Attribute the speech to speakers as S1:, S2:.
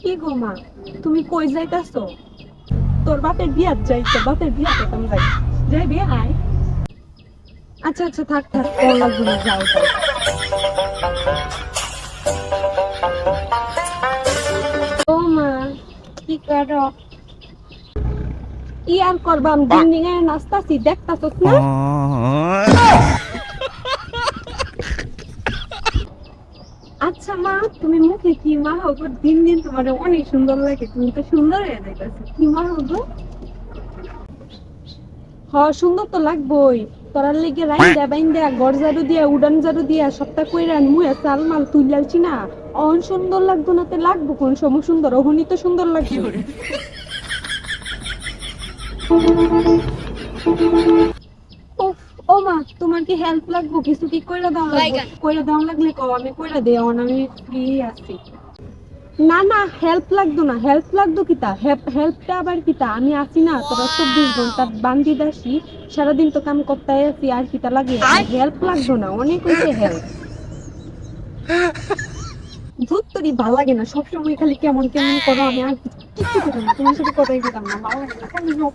S1: কি গো মা? তুমি কই যাইতাছো? তোর বাপের বিয়াত যাই তোর বাপের বিয়াত যেতাম যাই। যাই বিয়ে আয়। আচ্ছা আচ্ছা থাক থাক কল লাগবে না যাও যাও। ও মা কি করো? ই আর করবাম দিন দিনে নাস্তাছি দেখতাছস না? আচ্ছা মা তুমি মুখে কি মা হব? দিন দিন তোমার অনেক সুন্দর লাগে। তুমি তো সুন্দর হয়ে যাইতেছো। কি মা হব? হ সুন্দর তো লাগবই। তোরার লেগে রাইন দা বাইন দা গড় জারু দিয়া উড়ান জারু দিয়া সপ্তাহ কইরা মুয়ে চাল মাল তুইলালছি না। অন সুন্দর লাগবো না তে লাগবো কোন সময় সুন্দর? অহনি তো সুন্দর লাগবে। ও মা তোমার কি হেল্প লাগবো? কিছু কি কইরা দাও লাগবে? কইরা দাও লাগলে কও আমি কইরা দেই অন আমি ফ্রি আছি। না না হেল্প লাগতো না। হেল্প লাগতো কিতা? হেল্পটা আবার কিতা? আমি আছি না তোরা চব্বিশ ঘণ্টা বান্দি দাসি সারাদিন তো কাম করতে আছি আর কি কিতা লাগে? হেল্প লাগতো না অনেক হয়েছে হেল্প ভূত তোরই ভালো লাগে না সবসময় খালি কেমন কেমন করো আমি আর কিছু করো না। তোমার সাথে কথাই বলতাম না ভালো লাগে না